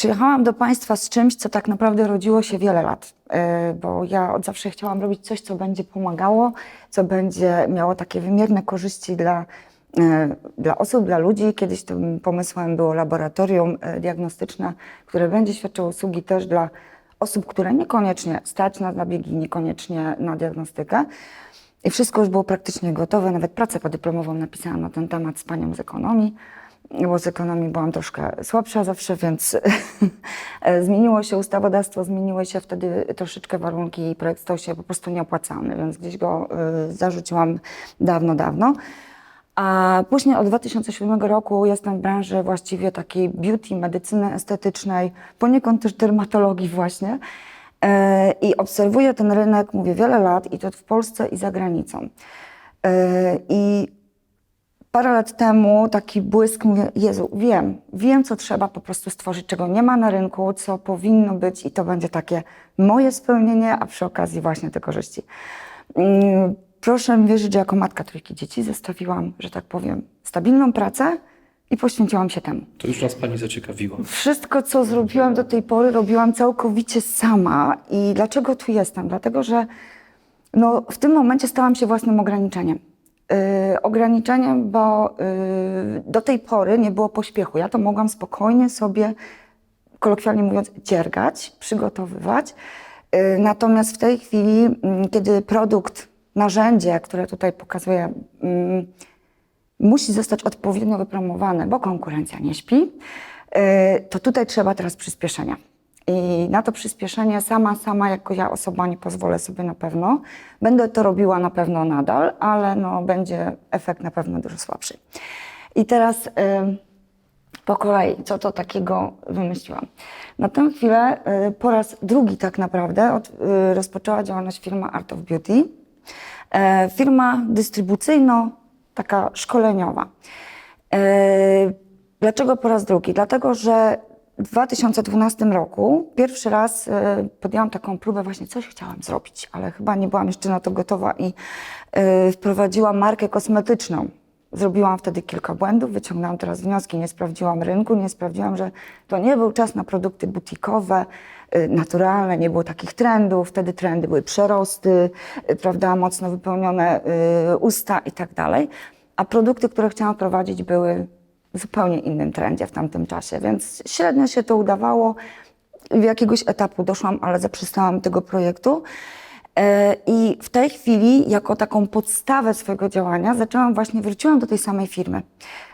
Przyjechałam do Państwa z czymś, co tak naprawdę rodziło się wiele lat, e, bo ja od zawsze chciałam robić coś, co będzie pomagało, co będzie miało takie wymierne korzyści dla, e, dla osób, dla ludzi. Kiedyś tym pomysłem było laboratorium e, diagnostyczne, które będzie świadczyło usługi też dla osób, które niekoniecznie stać na zabiegi, niekoniecznie na diagnostykę. I wszystko już było praktycznie gotowe, nawet pracę podyplomową napisałam na ten temat z panią z ekonomii, bo z ekonomii byłam troszkę słabsza zawsze, więc zmieniło się ustawodawstwo, zmieniły się wtedy troszeczkę warunki i projekt stał się po prostu nieopłacalny, więc gdzieś go y, zarzuciłam dawno, dawno. A później od 2007 roku jestem w branży właściwie takiej beauty, medycyny estetycznej, poniekąd też dermatologii właśnie. E, I obserwuję ten rynek, mówię, wiele lat i to w Polsce i za granicą. E, I parę lat temu taki błysk, mówię, Jezu, wiem, wiem, co trzeba po prostu stworzyć, czego nie ma na rynku, co powinno być i to będzie takie moje spełnienie, a przy okazji właśnie te korzyści. Mm, Proszę mi wierzyć, że jako matka trójki dzieci zostawiłam, że tak powiem, stabilną pracę i poświęciłam się temu. To już nas pani zaciekawiła. Wszystko, co zrobiłam do tej pory, robiłam całkowicie sama. I dlaczego tu jestem? Dlatego, że no, w tym momencie stałam się własnym ograniczeniem. Yy, ograniczeniem, bo yy, do tej pory nie było pośpiechu. Ja to mogłam spokojnie sobie, kolokwialnie mówiąc, dziergać, przygotowywać. Yy, natomiast w tej chwili, mm, kiedy produkt, narzędzie, które tutaj pokazuję, mm, musi zostać odpowiednio wypromowane, bo konkurencja nie śpi, to tutaj trzeba teraz przyspieszenia. I na to przyspieszenie sama, sama jako ja osoba nie pozwolę sobie na pewno. Będę to robiła na pewno nadal, ale no, będzie efekt na pewno dużo słabszy. I teraz yy, po kolei, co to takiego wymyśliłam? Na tę chwilę yy, po raz drugi tak naprawdę od, yy, rozpoczęła działalność firma Art of Beauty. E, firma dystrybucyjno, taka szkoleniowa. E, Dlaczego po raz drugi? Dlatego, że w 2012 roku pierwszy raz e, podjęłam taką próbę, właśnie coś chciałam zrobić, ale chyba nie byłam jeszcze na to gotowa i e, wprowadziłam markę kosmetyczną. Zrobiłam wtedy kilka błędów, wyciągnęłam teraz wnioski, nie sprawdziłam rynku, nie sprawdziłam, że to nie był czas na produkty butikowe, y, naturalne, nie było takich trendów. Wtedy trendy były przerosty, prawda, mocno wypełnione usta i tak dalej. A produkty, które chciałam wprowadzić, były zupełnie innym trendzie w tamtym czasie, więc średnio się to udawało. W jakiegoś etapu doszłam, ale zaprzestałam tego projektu. E, I w tej chwili, jako taką podstawę swojego działania, zaczęłam właśnie, wróciłam do tej samej firmy.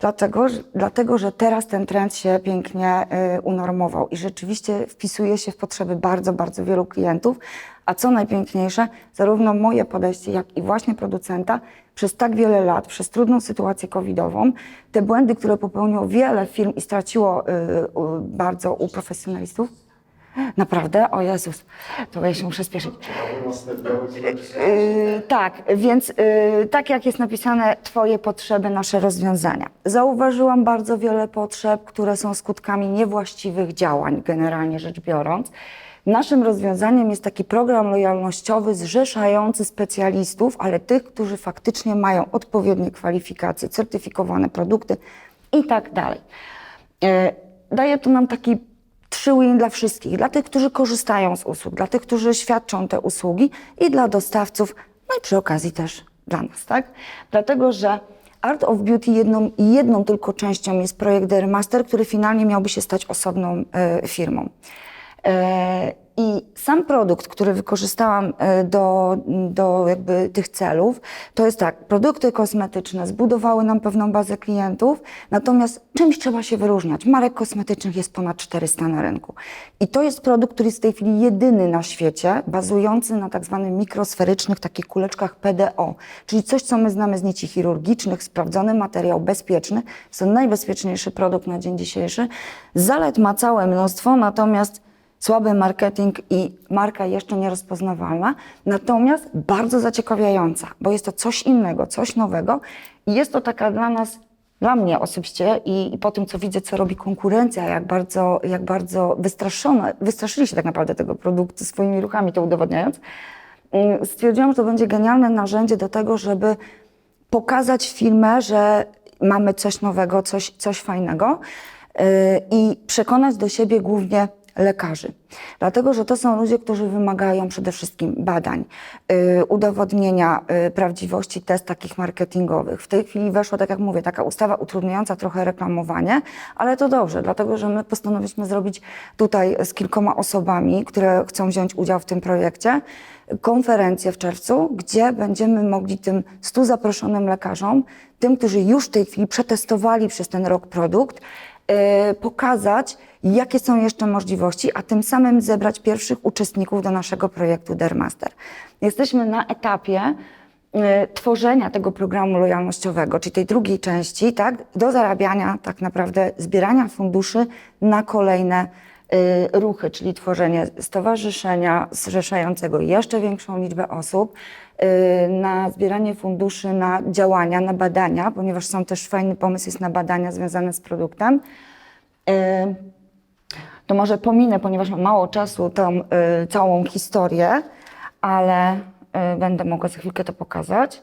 Dlatego, że- dlatego że teraz ten trend się pięknie e, unormował i rzeczywiście wpisuje się w potrzeby bardzo, bardzo wielu klientów. A co najpiękniejsze, zarówno moje podejście, jak i właśnie producenta przez tak wiele lat, przez trudną sytuację covidową, te błędy, które popełniło wiele firm i straciło u- bardzo u profesjonalistów, Naprawdę? O Jezus, to ja się muszę spieszyć. Yy, tak, więc yy, tak jak jest napisane, Twoje potrzeby, nasze rozwiązania. Zauważyłam bardzo wiele potrzeb, które są skutkami niewłaściwych działań, generalnie rzecz biorąc. Naszym rozwiązaniem jest taki program lojalnościowy zrzeszający specjalistów, ale tych, którzy faktycznie mają odpowiednie kwalifikacje, certyfikowane produkty i tak dalej. E, Daje to nam taki trzy win dla wszystkich, dla tych, którzy korzystają z usług, dla tych, którzy świadczą te usługi i dla dostawców, no i przy okazji też dla nas, tak? Dlatego, że Art of Beauty jedną, jedną tylko częścią jest projekt Dermaster, który finalnie miałby się stać osobną e, firmą. E, I sam produkt, który wykorzystałam e, do, do jakby tych celów, to jest tak, produkty kosmetyczne zbudowały nam pewną bazę klientów, natomiast czymś trzeba się wyróżniać. Marek kosmetycznych jest ponad 400 na rynku. I to jest produkt, który jest w tej chwili jedyny na świecie, bazujący na tak zwanych mikrosferycznych takich kuleczkach PDO, czyli coś, co my znamy z nici chirurgicznych, sprawdzony materiał, bezpieczny. Jest to najbezpieczniejszy produkt na dzień dzisiejszy. Zalet ma całe mnóstwo, natomiast słaby marketing i marka jeszcze nierozpoznawalna, natomiast bardzo zaciekawiająca, bo jest to coś innego, coś nowego i jest to taka dla nas, dla mnie osobiście i, i po tym, co widzę, co robi konkurencja, jak bardzo, jak bardzo wystraszone, wystraszyli się tak naprawdę tego produktu swoimi ruchami to udowodniając, mm, stwierdziłam, że to będzie genialne narzędzie do tego, żeby pokazać firmę, że mamy coś nowego, coś, coś fajnego. i przekonać do siebie głównie lekarzy. Dlatego, że to są ludzie, którzy wymagają przede wszystkim badań, y, udowodnienia y, prawdziwości test takich marketingowych. W tej chwili weszła, tak jak mówię, taka ustawa utrudniająca trochę reklamowanie, ale to dobrze, dlatego, że my postanowiliśmy zrobić tutaj z kilkoma osobami, które chcą wziąć udział w tym projekcie, konferencję w czerwcu, gdzie będziemy mogli tym stu zaproszonym lekarzom, tym, którzy już w tej chwili przetestowali przez ten rok produkt, e, pokazać, jakie są jeszcze możliwości, a tym samym zebrać pierwszych uczestników do naszego projektu Dermaster. Jesteśmy na etapie e, tworzenia tego programu lojalnościowego, czyli tej drugiej części, tak, do zarabiania tak naprawdę, zbierania funduszy na kolejne y, ruchy, czyli tworzenie stowarzyszenia zrzeszającego jeszcze większą liczbę osób, y, na zbieranie funduszy na działania, na badania, ponieważ są też fajny pomysł jest na badania związane z produktem. Y, to może pominę, ponieważ mam mało czasu, tą y, całą historię, ale y, będę mogła za chwilkę to pokazać.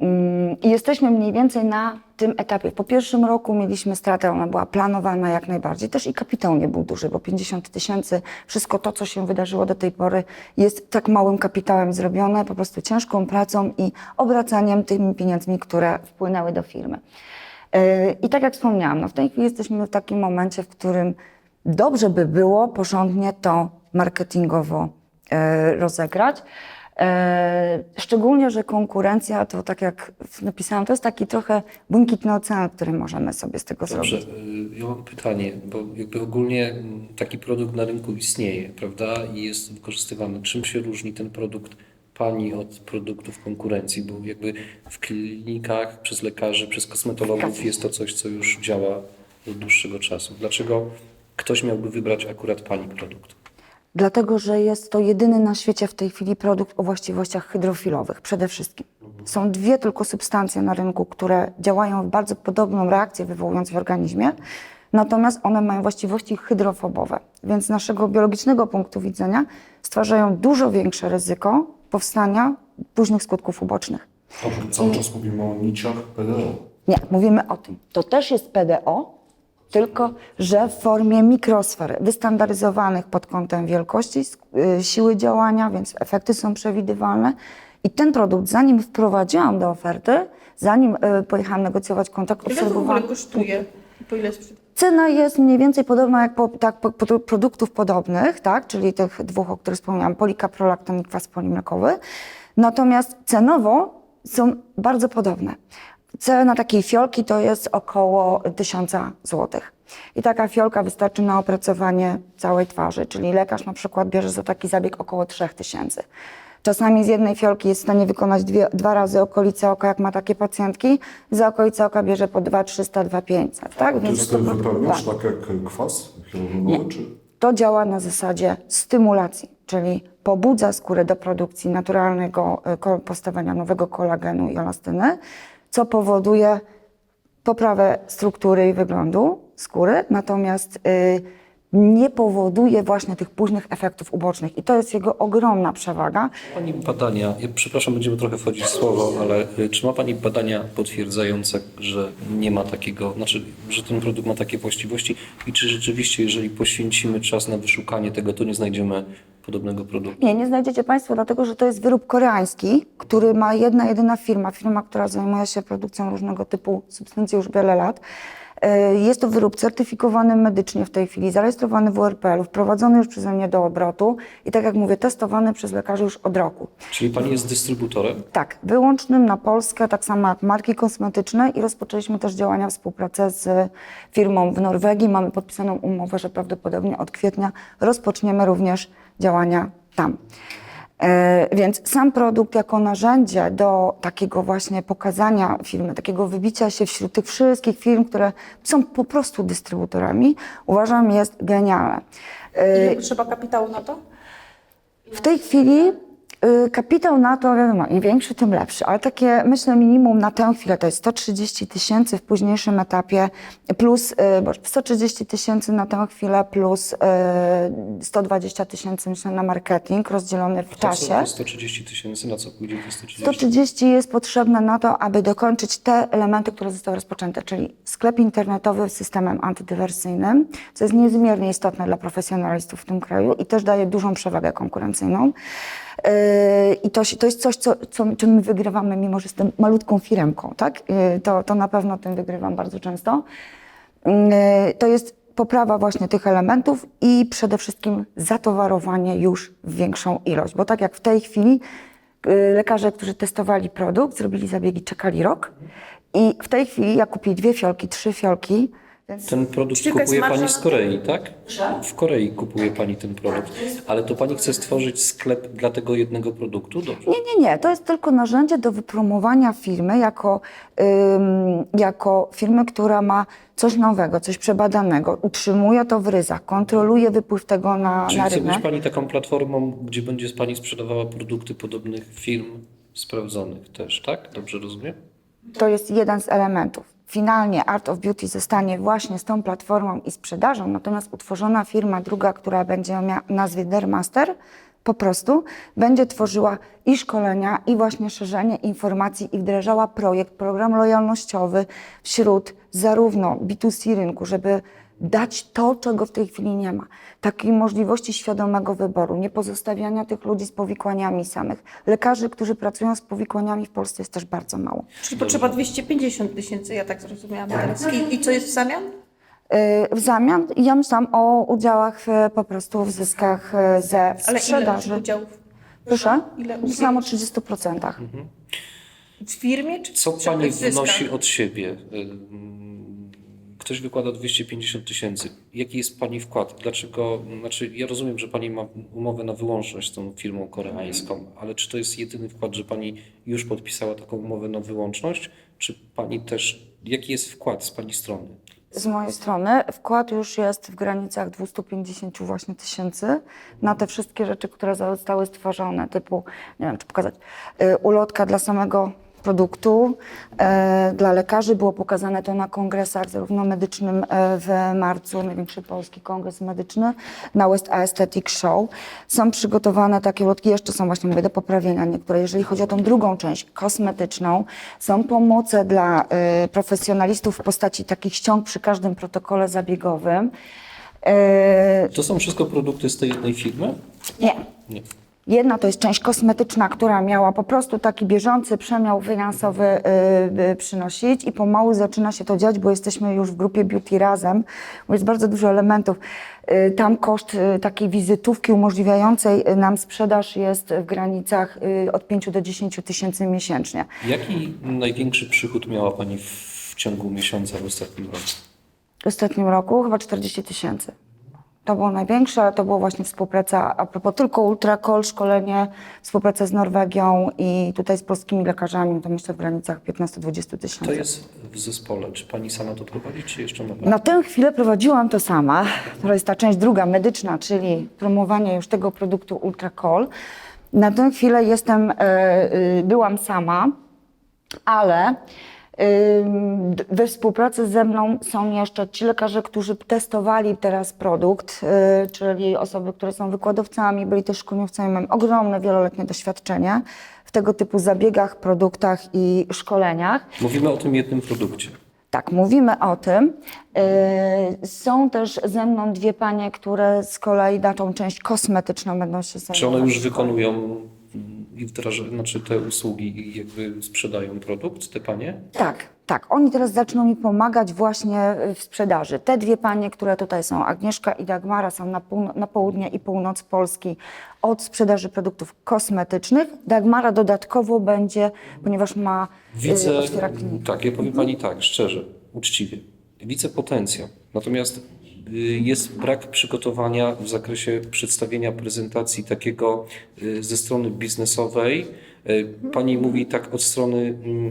Mm, I jesteśmy mniej więcej na tym etapie. Po pierwszym roku mieliśmy stratę, ona była planowana jak najbardziej. Też i kapitał nie był duży, bo 50 tysięcy, wszystko to, co się wydarzyło do tej pory, jest tak małym kapitałem zrobione, po prostu ciężką pracą i obracaniem tymi pieniędzmi, które wpłynęły do firmy. Yy, I tak jak wspomniałam, no w tej chwili jesteśmy w takim momencie, w którym dobrze by było porządnie to marketingowo e, rozegrać. E, Szczególnie, że konkurencja to tak jak napisałam, to jest taki trochę błękitny ocean, który możemy sobie z tego Dobrze, zrobić. y, ja mam pytanie, bo jakby ogólnie taki produkt na rynku istnieje, prawda? I jest wykorzystywany. Czym się różni ten produkt Pani od produktów konkurencji? Bo jakby w klinikach, przez lekarzy, przez kosmetologów jest to coś, co już działa od dłuższego czasu. Dlaczego ktoś miałby wybrać akurat Pani produkt? Dlatego, że jest to jedyny na świecie w tej chwili produkt o właściwościach hydrofilowych przede wszystkim. Są dwie tylko substancje na rynku, które działają w bardzo podobną reakcję wywołując w organizmie, natomiast one mają właściwości hydrofobowe, więc z naszego biologicznego punktu widzenia stwarzają dużo większe ryzyko powstania późnych skutków ubocznych. Dobrze, cały czas mówimy o niciach PDO. Nie, mówimy o tym. To też jest PDO, tylko że w formie mikrosfer, wystandaryzowanych pod kątem wielkości, y, siły działania, więc efekty są przewidywalne. I ten produkt, zanim wprowadziłam do oferty, zanim y, pojechałam negocjować kontrakt, Ile to w ogóle obserwowałam. kosztuje? Po ile. Cena jest mniej więcej podobna jak po, tak, po, po, produktów podobnych, tak, czyli tych dwóch, o których wspomniałam, polikaprolakton i kwas polimlekowy. Natomiast cenowo są bardzo podobne. Cena takiej fiolki to jest około 1000 zł. I taka fiolka wystarczy na opracowanie całej twarzy, czyli lekarz na przykład bierze za taki zabieg około 3000. Czasami z jednej fiolki jest w stanie wykonać dwie, dwa razy okolice oka, jak ma takie pacjentki. Za okolice oka bierze po 2300, 2500, tak? To Więc jest to- ten wypełniacz, tak. tak jak kwas hialuronowy, czy? To działa na zasadzie stymulacji, czyli pobudza skórę do produkcji naturalnego e, powstawania nowego kolagenu i elastyny, co powoduje poprawę struktury i wyglądu skóry, natomiast y, nie powoduje właśnie tych późnych efektów ubocznych. I to jest jego ogromna przewaga. Pani badania, ja przepraszam, będziemy trochę wchodzić w słowo, ale y, czy ma Pani badania potwierdzające, że nie ma takiego, znaczy, że ten produkt ma takie właściwości i czy rzeczywiście, jeżeli poświęcimy czas na wyszukanie tego, to nie znajdziemy podobnego produktu? Nie, nie znajdziecie Państwo, dlatego że to jest wyrób koreański, który ma jedna, jedyna firma, firma, która zajmuje się produkcją różnego typu substancji już wiele lat. E, Jest to wyrób certyfikowany medycznie w tej chwili, zarejestrowany w URPL-u, wprowadzony już przeze mnie do obrotu i tak jak mówię, testowany przez lekarzy już od roku. Czyli Pani jest dystrybutorem? Tak, wyłącznym na Polskę, tak samo jak marki kosmetyczne i rozpoczęliśmy też działania współpracę z firmą w Norwegii. Mamy podpisaną umowę, że prawdopodobnie od kwietnia rozpoczniemy również działania tam. E, Więc sam produkt jako narzędzie do takiego właśnie pokazania firmy, takiego wybicia się wśród tych wszystkich firm, które są po prostu dystrybutorami, uważam jest genialne. E, Ile potrzeba kapitału na to? w tej chwili Kapitał na to, wiadomo, im większy, tym lepszy, ale takie, myślę, minimum na tę chwilę to jest 130 tysięcy w późniejszym etapie, plus y, bo 130 tysięcy na tę chwilę, plus y, 120 tysięcy, myślę, na marketing rozdzielony w To czasie. są te 130 tysięcy, na co pójdzie te 130? 130 jest potrzebne na to, aby dokończyć te elementy, które zostały rozpoczęte, czyli sklep internetowy z systemem antydywersyjnym, co jest niezmiernie istotne dla profesjonalistów w tym kraju i też daje dużą przewagę konkurencyjną. Yy, I to, to jest coś, co, co, czym my wygrywamy, mimo że jestem malutką firmką, tak? Yy, To, to na pewno tym wygrywam bardzo często. Yy, To jest poprawa właśnie tych elementów i przede wszystkim zatowarowanie już w większą ilość, bo tak jak w tej chwili lekarze, którzy testowali produkt, zrobili zabiegi, czekali rok i w tej chwili ja kupię dwie fiolki, trzy fiolki, więc Ten produkt kupuje pani z Korei, tak? W Korei kupuje pani ten produkt. Ale to pani chce stworzyć sklep dla tego jednego produktu? Dobrze. Nie, nie, nie. To jest tylko narzędzie do wypromowania firmy jako, ym, jako firmy, która ma coś nowego, coś przebadanego. Utrzymuje to w ryzach, kontroluje wypływ tego na, Czyli na chce być rynek. pani taką platformą, gdzie będzie pani sprzedawała produkty podobnych firm sprawdzonych też, tak? Dobrze rozumiem? To jest jeden z elementów. Finalnie Art of Beauty zostanie właśnie z tą platformą i sprzedażą, natomiast utworzona firma druga, która będzie miała nazwie Dermaster, po prostu będzie tworzyła i szkolenia, i właśnie szerzenie informacji i wdrażała projekt, program lojalnościowy wśród zarówno B2C rynku, żeby dać to, czego w tej chwili nie ma. Takiej możliwości świadomego wyboru, nie pozostawiania tych ludzi z powikłaniami samych. Lekarzy, którzy pracują z powikłaniami w Polsce jest też bardzo mało. Czyli potrzeba 250 tysięcy, ja tak zrozumiałam teraz. I, I co jest w zamian? Yy, W zamian ja myślałam o udziałach w, po prostu w zyskach yy, ze Ale ile sprzedaży. udziałów? Proszę? Ile Myślałam o 30%. W firmie czy Co czy pani w wnosi od siebie? Ktoś wykłada 250 tysięcy. Jaki jest pani wkład? Dlaczego? Znaczy, ja rozumiem, że pani ma umowę na wyłączność z tą firmą koreańską, ale czy to jest jedyny wkład, że pani już podpisała taką umowę na wyłączność? Czy pani też, jaki jest wkład z pani strony? Z mojej strony wkład już jest w granicach 250 właśnie tysięcy na te wszystkie rzeczy, które zostały stworzone, typu, nie wiem, czy pokazać, y, ulotka dla samego produktu, e, dla lekarzy. Było pokazane to na kongresach, zarówno medycznym e, w marcu, największy polski kongres medyczny, na West Aesthetic Show. Są przygotowane takie ulotki, jeszcze są właśnie, mówię, do poprawienia niektóre. Jeżeli chodzi o tą drugą część, kosmetyczną, są pomoce dla e, profesjonalistów w postaci takich ściąg przy każdym protokole zabiegowym. To są wszystko produkty z tej jednej firmy? nie, Nie. Jedna to jest część kosmetyczna, która miała po prostu taki bieżący przemiał finansowy y, y, przynosić i pomału zaczyna się to dziać, bo jesteśmy już w grupie Beauty Razem, bo jest bardzo dużo elementów. Y, Tam koszt takiej wizytówki umożliwiającej nam sprzedaż jest w granicach od 5 do 10 tysięcy miesięcznie. Jaki największy przychód miała pani w ciągu miesiąca w ostatnim roku? W ostatnim roku chyba 40 tysięcy. To było największe, to było właśnie współpraca, a propos tylko Ultracol, szkolenie, współpraca z Norwegią i tutaj z polskimi lekarzami, to myślę w granicach 15-20 To tysięcy. jest w zespole. Czy pani sama to prowadzi, czy jeszcze ma pani? Na tę chwilę prowadziłam to sama. To jest ta część druga, medyczna, czyli promowanie już tego produktu Ultracol. Na tę chwilę jestem, e, e, byłam sama, ale we współpracy ze mną są jeszcze ci lekarze, którzy testowali teraz produkt, y, czyli osoby, które są wykładowcami, byli też szkoleniowcami, mają ogromne, wieloletnie doświadczenie w tego typu zabiegach, produktach i szkoleniach. Mówimy o tym jednym produkcie. Tak, mówimy o tym. Yy, Są też ze mną dwie panie, które z kolei tą część kosmetyczną będą się zajmować. Czy one już wykonują i wdrażają, znaczy te usługi i jakby sprzedają produkt, te panie? Tak, tak. Oni teraz zaczną mi pomagać właśnie w sprzedaży. Te dwie panie, które tutaj są, Agnieszka i Dagmara, są na, na południe i północ Polski od sprzedaży produktów kosmetycznych. Dagmara dodatkowo będzie, ponieważ ma Widzę, yy, otwiera tak, ja powiem pani tak, szczerze, uczciwie. Widzę potencjał, natomiast y, jest brak przygotowania w zakresie przedstawienia prezentacji takiego y, ze strony biznesowej. Y, Pani mówi tak od strony, mm,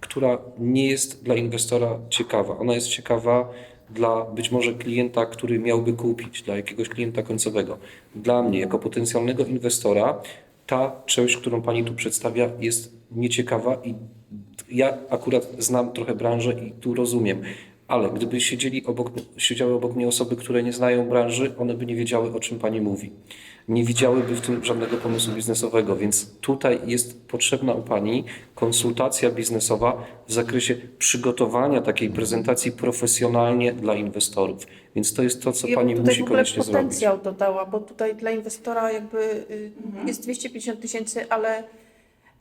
która nie jest dla inwestora ciekawa. Ona jest ciekawa dla być może klienta, który miałby kupić, dla jakiegoś klienta końcowego. Dla mnie, jako potencjalnego inwestora, ta część, którą Pani tu przedstawia, jest nieciekawa i ja akurat znam trochę branżę i tu rozumiem, ale gdyby siedzieli obok, siedziały obok mnie osoby, które nie znają branży, one by nie wiedziały, o czym Pani mówi. Nie widziałyby w tym żadnego pomysłu biznesowego, więc tutaj jest potrzebna u Pani konsultacja biznesowa w zakresie przygotowania takiej prezentacji profesjonalnie dla inwestorów. Więc to jest to, co ja Pani musi koniecznie zrobić. potencjał dodała, bo tutaj dla inwestora jakby y, jest 250 tysięcy, ale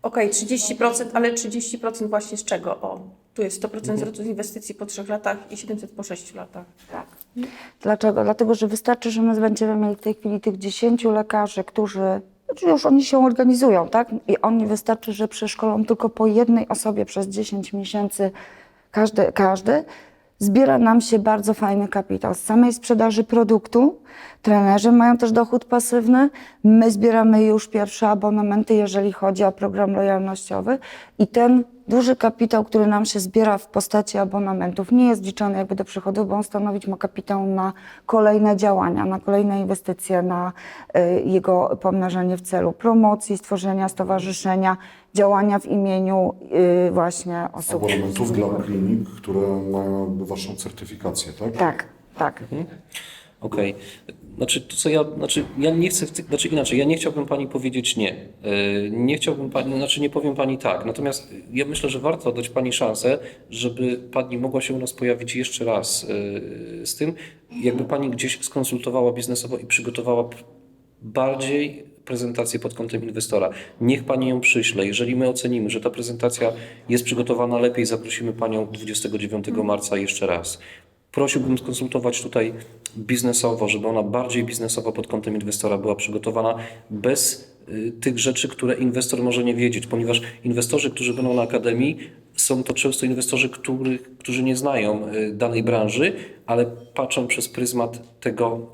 okej, 30%, ale 30% właśnie z czego? O, tu jest 100% Mhm. zwrotu z inwestycji po 3 latach i 700 po 6 latach. Tak. Dlaczego? Dlatego, że wystarczy, że my będziemy mieli w tej chwili tych 10 lekarzy, którzy znaczy już oni się organizują, tak? I oni wystarczy, że przeszkolą tylko po jednej osobie przez 10 miesięcy każdy, każdy. Zbiera nam się bardzo fajny kapitał. Z samej sprzedaży produktu trenerzy mają też dochód pasywny. My zbieramy już pierwsze abonamenty, jeżeli chodzi o program lojalnościowy i ten duży kapitał, który nam się zbiera w postaci abonamentów, nie jest liczony jakby do przychodu, bo on stanowić ma kapitał na kolejne działania, na kolejne inwestycje, na y, jego pomnażanie w celu promocji, stworzenia stowarzyszenia, działania w imieniu y, właśnie osób. Abonamentów dla klinik, które mają jakby waszą certyfikację, tak? Tak, tak. Okej. Znaczy, to co ja, znaczy, ja nie chcę, znaczy inaczej, ja nie chciałbym pani powiedzieć nie. Yy, Nie chciałbym pani, znaczy nie powiem pani tak. Natomiast ja myślę, że warto dać pani szansę, żeby pani mogła się u nas pojawić jeszcze raz yy, z tym, jakby pani gdzieś skonsultowała biznesowo i przygotowała bardziej prezentację pod kątem inwestora. Niech Pani ją przyśle. Jeżeli my ocenimy, że ta prezentacja jest przygotowana lepiej, zaprosimy Panią 29 marca jeszcze raz. Prosiłbym skonsultować tutaj biznesowo, żeby ona bardziej biznesowo pod kątem inwestora była przygotowana bez y, tych rzeczy, które inwestor może nie wiedzieć, ponieważ inwestorzy, którzy będą na akademii, są to często inwestorzy, których, którzy nie znają y, danej branży, ale patrzą przez pryzmat tego,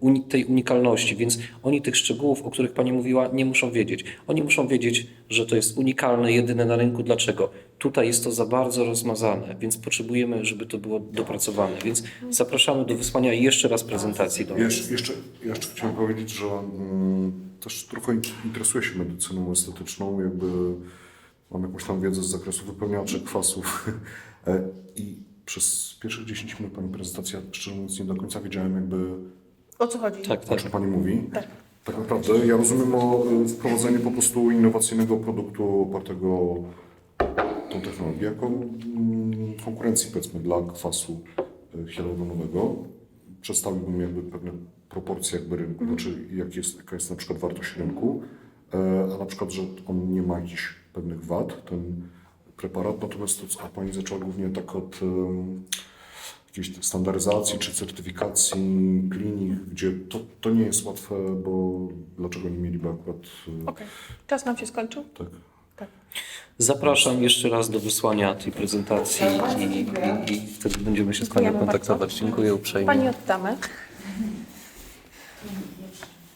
uni- tej unikalności, więc oni tych szczegółów, o których Pani mówiła, nie muszą wiedzieć. Oni muszą wiedzieć, że to jest unikalne, jedyne na rynku. Dlaczego? Tutaj jest to za bardzo rozmazane, więc potrzebujemy, żeby to było dopracowane. Więc zapraszamy do wysłania jeszcze raz prezentacji do nas. Jeszcze, jeszcze, chciałem powiedzieć, że mm, też trochę in- interesuję się medycyną estetyczną, jakby mam jakąś tam wiedzę z zakresu wypełniaczy kwasów E, i przez pierwszych 10 minut Pani prezentacja, szczerze mówiąc, nie do końca wiedziałem jakby O co chodzi? Tak, o tak. czym Pani mówi. Tak. Tak naprawdę ja rozumiem o y, wprowadzeniu po prostu innowacyjnego produktu opartego o tą technologię jako mm, konkurencji powiedzmy dla kwasu hialuronowego. Przedstawiłbym jakby pewne proporcje jakby rynku, znaczy jak jest, jaka jest na przykład wartość rynku, e, a na przykład, że on nie ma jakichś pewnych wad, ten preparat, natomiast to, co Pani zaczęła głównie tak od em, jakiejś standaryzacji czy certyfikacji klinik, gdzie to, to nie jest łatwe, bo dlaczego nie mieliby akurat y, Okej. Czas nam się skończył? tak? Tak. Zapraszam jeszcze raz do wysłania tej prezentacji i, i, i wtedy będziemy się z Panią kontaktować. bardzo. Dziękuję uprzejmie. Pani oddamy.